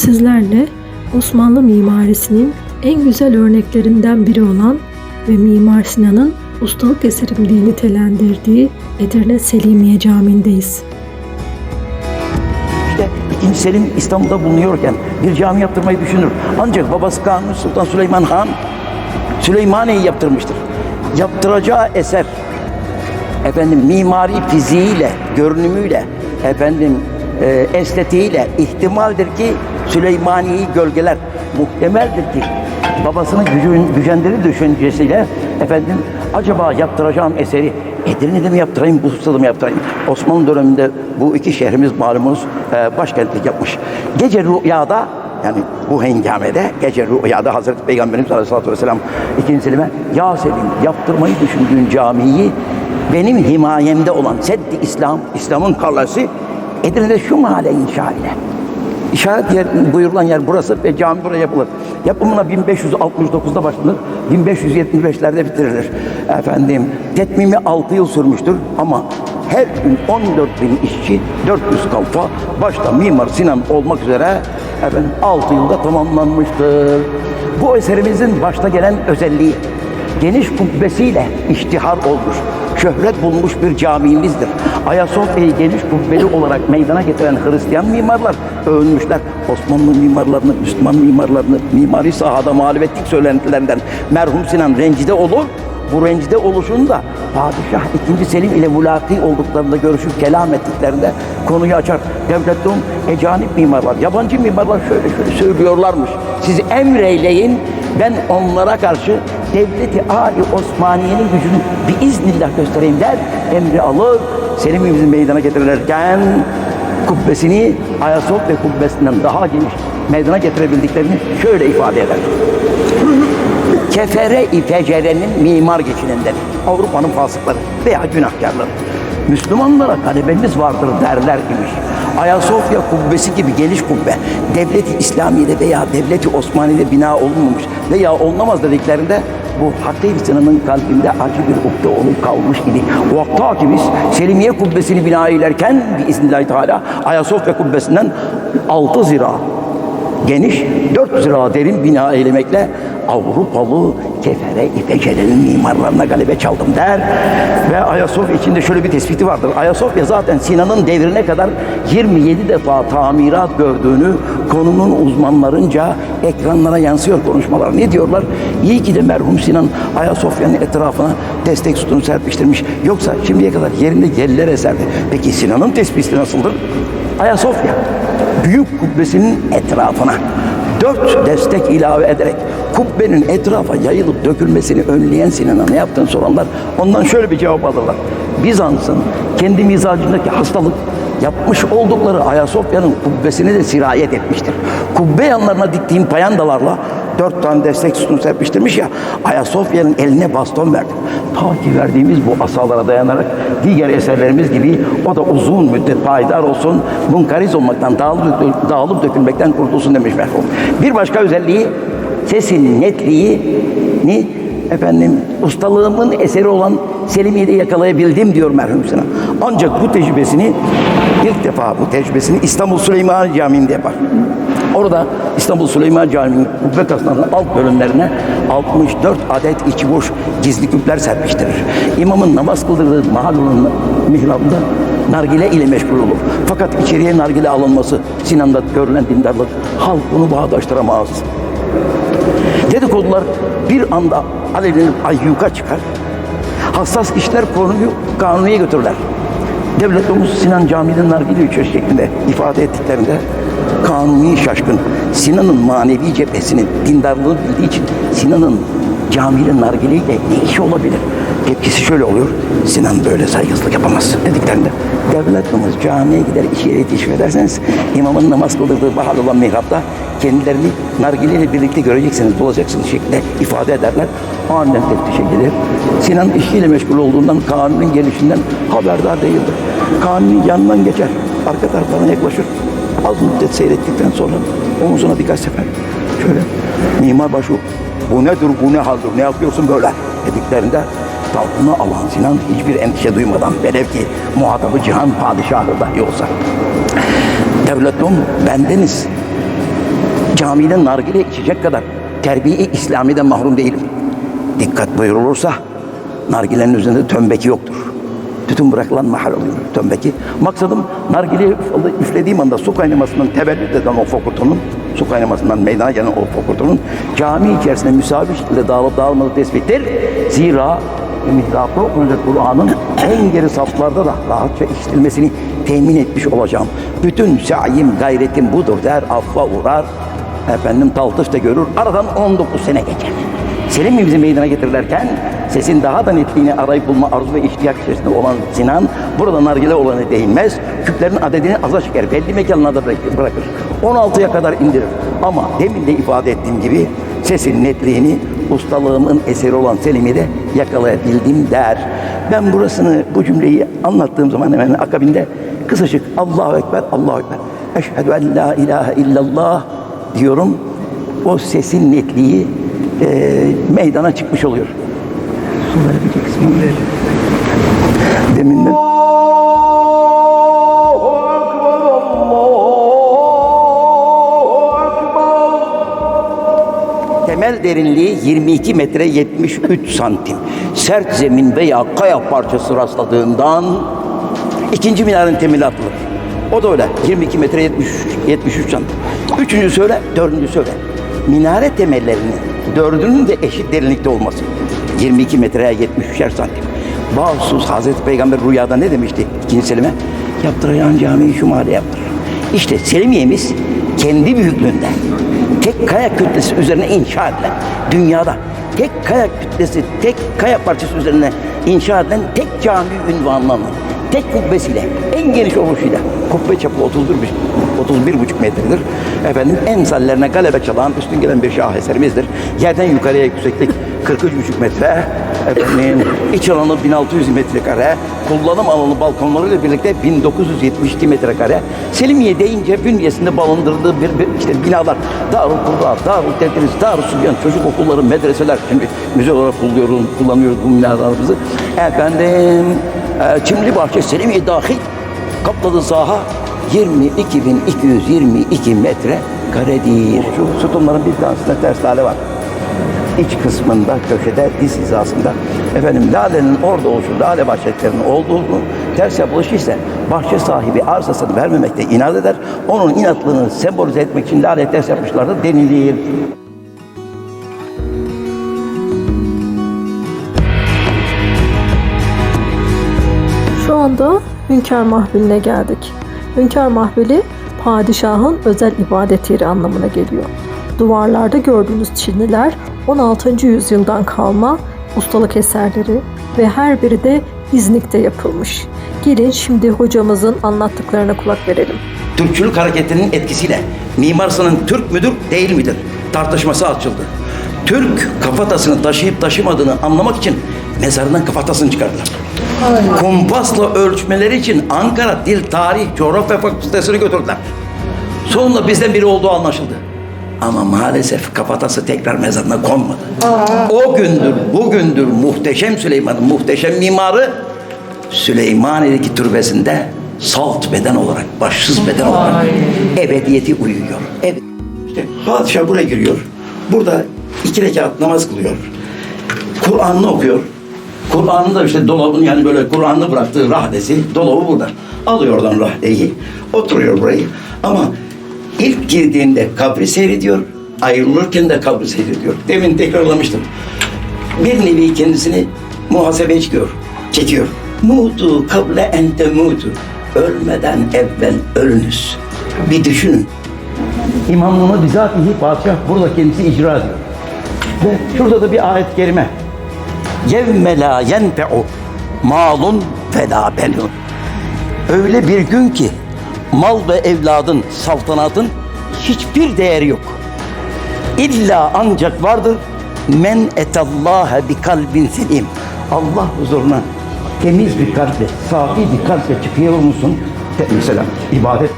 sizlerle Osmanlı mimarisinin en güzel örneklerinden biri olan ve Mimar Sinan'ın ustalık eserim diye nitelendirdiği Edirne Selimiye Camii'ndeyiz. İşte 2. Selim İstanbul'da bulunuyorken bir cami yaptırmayı düşünür. Ancak babası Kanuni Sultan Süleyman Han Süleymaniye'yi yaptırmıştır. Yaptıracağı eser efendim mimari fiziğiyle, görünümüyle, efendim e, estetiğiyle ihtimaldir ki Süleymaniye'yi gölgeler. Muhtemeldir ki babasının gücün, gücenleri düşüncesiyle efendim acaba yaptıracağım eseri Edirne'de mi yaptırayım, Bursa'da mı yaptırayım? Osmanlı döneminde bu iki şehrimiz malumunuz e, başkentlik yapmış. Gece rüyada yani bu hengamede gece rüyada Hazreti Peygamberimiz Aleyhisselatü Vesselam ikinci Selim'e Ya Selim yaptırmayı düşündüğün camiyi benim himayemde olan Seddi İslam, İslam'ın kalası Edirne'de şu mahalle inşa ile. İşaret yer, buyurulan yer burası ve cami buraya yapılır. Yapımına 1569'da başlanır, 1575'lerde bitirilir. Efendim, tetmimi 6 yıl sürmüştür ama her gün 14 bin işçi, 400 kalfa, başta Mimar Sinan olmak üzere efendim 6 yılda tamamlanmıştır. Bu eserimizin başta gelen özelliği geniş kubbesiyle iştihar olmuş, şöhret bulmuş bir camimizdir. Ayasofya'yı geniş kubbeli olarak meydana getiren Hristiyan mimarlar övünmüşler. Osmanlı mimarlarını, Müslüman mimarlarını, mimari sahada muhalefetlik söylentilerinden merhum Sinan rencide olur. Bu rencide oluşunu da Padişah 2. Selim ile mulaki olduklarında görüşüp kelam ettiklerinde konuyu açar. Devletlum ecanip mimarlar, yabancı mimarlar şöyle şöyle söylüyorlarmış. Sizi emreyleyin, ben onlara karşı devleti Ali Osmaniye'nin gücünü bir iznillah göstereyim der. Emri alır, Selim'imizin meydana getirirken kubbesini Ayasofya kubbesinden daha geniş meydana getirebildiklerini şöyle ifade eder. Kefere-i fecerenin mimar geçinenleri, Avrupa'nın fasıkları veya günahkarları. Müslümanlara talebemiz vardır derler imiş. Ayasofya kubbesi gibi geniş kubbe, devleti İslamiye'de veya devleti Osmaniye'de bina olunmamış veya olunamaz dediklerinde bu Hakkı Sinan'ın kalbinde acı bir ukde olup kalmış idi. Vakta ki biz Selimiye kubbesini bina ederken biiznillahü teala Ayasofya kubbesinden 6 zira geniş 4 zira derin bina eylemekle Avrupalı kefere İpekelerin mimarlarına galebe çaldım der. Ve Ayasofya içinde şöyle bir tespiti vardır. Ayasofya zaten Sinan'ın devrine kadar 27 defa tamirat gördüğünü konunun uzmanlarınca ekranlara yansıyor konuşmalar. Ne diyorlar? İyi ki de merhum Sinan Ayasofya'nın etrafına destek sütunu serpiştirmiş. Yoksa şimdiye kadar yerinde yerler eserdi. Peki Sinan'ın tespiti nasıldır? Ayasofya büyük kubbesinin etrafına dört destek ilave ederek kubbenin etrafa yayılıp dökülmesini önleyen Sinan'a ne yaptığını soranlar ondan şöyle bir cevap alırlar. Bizans'ın kendi mizacındaki hastalık yapmış oldukları Ayasofya'nın kubbesini de sirayet etmiştir. Kubbe yanlarına diktiğim payandalarla dört tane destek sütunu serpiştirmiş ya Ayasofya'nın eline baston verdi. Ta ki verdiğimiz bu asalara dayanarak diğer eserlerimiz gibi o da uzun müddet payidar olsun, munkariz olmaktan, dağılıp, dağılıp dökülmekten kurtulsun demiş merhum. Bir başka özelliği sesin netliğini efendim ustalığımın eseri olan Selimiye'de yakalayabildim diyor merhum Sinan. Ancak bu tecrübesini ilk defa bu tecrübesini İstanbul Süleymaniye Camii'nde yapar. Orada İstanbul Süleyman Camii'nin kubbe kaslarının alt bölümlerine 64 adet içi boş gizli küpler serpiştirir. İmamın namaz kıldırdığı mahallonun mihrabında nargile ile meşgul olur. Fakat içeriye nargile alınması Sinan'da görülen dindarlık halk bunu bağdaştıramaz. Dedikodular bir anda alevlenip ayyuka çıkar. Hassas işler konuyu kanuniye götürürler. Devletimiz Sinan Camii'nin nargile üçer şeklinde ifade ettiklerinde kanuni şaşkın. Sinan'ın manevi cephesini, dindarlığı bildiği için Sinan'ın camiyle nargileyle ne işi olabilir? Tepkisi şöyle oluyor. Sinan böyle saygısızlık yapamaz dediklerinde. Devletimiz camiye gider işe yetişim ederseniz imamın namaz kıldırdığı bahar olan mihrapta kendilerini nargileyle birlikte göreceksiniz, bulacaksınız şeklinde ifade ederler. Aniden teftişe gelir. Sinan işiyle meşgul olduğundan kanunun gelişinden haberdar değildir. Kanunun yanından geçer. Arka taraflarına yaklaşır. Az müddet seyrettikten sonra omuzuna birkaç sefer şöyle mimar başı bu nedir bu ne haldir ne yapıyorsun böyle dediklerinde dalgını alan Sinan hiçbir endişe duymadan velev ki muhatabı cihan padişahı dahi olsa devletlum bendeniz camide nargile içecek kadar terbiye-i İslami'den mahrum değilim. Dikkat buyurulursa nargilenin üzerinde tömbeki yoktur. Tütün bırakılan mahal oluyor tömbeki. Maksadım nargileyi üflediğim anda su kaynamasından tevellüt eden o fokurtunun, su kaynamasından meydana gelen o fokurtunun cami içerisinde müsavi şekilde dağılıp dağılmadığı tespittir. Zira mihrapı okunacak Kur'an'ın en geri saflarda da rahatça işitilmesini temin etmiş olacağım. Bütün sayim, gayretim budur der, affa uğrar. Efendim taltış da görür. Aradan 19 sene geçer. Selim mi bizi meydana getirirlerken sesin daha da netliğini arayıp bulma arzu ve ihtiyaç içerisinde olan Sinan burada nargile olanı değinmez. Küplerin adedini aza çeker. Belli mekanına da bırak- bırakır. 16'ya kadar indirir. Ama demin de ifade ettiğim gibi sesin netliğini ustalığımın eseri olan Selim'i de yakalayabildim der. Ben burasını, bu cümleyi anlattığım zaman hemen akabinde kısacık Allahu Ekber, Allahu Ekber. Eşhedü en la ilahe illallah diyorum. O sesin netliği e, meydana çıkmış oluyor. Su verebilecek kısmı ver. Deminden. Temel derinliği 22 metre 73 santim. Sert zemin veya kaya parçası rastladığından ikinci minarenin temeli atılır. O da öyle. 22 metre 70, 73 santim. Üçüncü söyle, dördüncü söyle. Minare temellerinin dördünün de eşit derinlikte olması. 22 metreye 73'er santim. Bağımsız Hazreti Peygamber rüyada ne demişti ikinci Selim'e? Yaptıracağın camiyi şu mahalle yaptır. İşte Selimiye'miz kendi büyüklüğünde tek kaya kütlesi üzerine inşa edilen dünyada tek kaya kütlesi, tek kaya parçası üzerine inşa edilen tek cami ünvanlanan tek kubbesiyle, en geniş oluşuyla kubbe çapı 31, 31 buçuk metredir. Efendim en sallerine galebe çalan üstün gelen bir şaheserimizdir. Yerden yukarıya yükseklik 43 buçuk metre. Efendim iç alanı 1600 metrekare. Kullanım alanı balkonlarıyla birlikte 1972 metrekare. Selimiye deyince bünyesinde balındırdığı bir, bir işte binalar. Darul Kurra, Darul Tedris, Darul Sübyan, çocuk okulları, medreseler. Şimdi müze olarak kullanıyoruz, kullanıyoruz bu binalarımızı. Efendim e, Çimli Bahçe Selimiye dahil kapladığı saha 22.222 metre karedir. Şu sütunların bir tanesinde ters lale var. İç kısmında, köşede, diz hizasında efendim lalenin orada oluşu, lale bahçelerinin olduğunu ters yapılışı ise bahçe sahibi arsasını vermemekte inat eder. Onun inatlığını sembolize etmek için lale ters yapmışlardır denilir. Şu anda Hünkar Mahfili'ne geldik. Hünkar Mahfili padişahın özel ibadet yeri anlamına geliyor. Duvarlarda gördüğünüz çiniler 16. yüzyıldan kalma ustalık eserleri ve her biri de İznik'te yapılmış. Gelin şimdi hocamızın anlattıklarına kulak verelim. Türkçülük hareketinin etkisiyle Mimar Türk müdür değil midir tartışması açıldı. Türk kafatasını taşıyıp taşımadığını anlamak için mezarından kafatasını çıkardılar. Kumpasla ölçmeleri için Ankara Dil, Tarih, Coğrafya Fakültesini götürdüler. Sonunda bizden biri olduğu anlaşıldı. Ama maalesef kafatası tekrar mezarına konmadı. O gündür, bugündür muhteşem Süleyman'ın muhteşem mimarı Süleymaniye'deki türbesinde salt beden olarak, başsız beden olarak ebediyeti uyuyor. Evet. İşte padişah buraya giriyor. Burada iki rekat namaz kılıyor. Kur'an'ını okuyor. Kur'an'ın da işte dolabın yani böyle Kur'an'ını bıraktığı rahdesi dolabı burada. Alıyor oradan rahdeyi. Oturuyor burayı. Ama ilk girdiğinde kabri seyrediyor. Ayrılırken de kabri seyrediyor. Demin tekrarlamıştım. Bir nevi kendisini muhasebeye çıkıyor. Çekiyor. Mutu kable ente mutu. Ölmeden evvel ölünüz. Bir düşünün. İmamlığını bizatihi padişah burada kendisi icra ediyor. Ve şurada da bir ayet-i kerime. Yevme la yenfe'u malun ve la benun. Öyle bir gün ki mal ve evladın, saltanatın hiçbir değeri yok. İlla ancak vardır men etallaha bi kalbin selim. Allah huzuruna temiz bir kalple, safi bir kalple çıkıyor musun? Mesela ibadet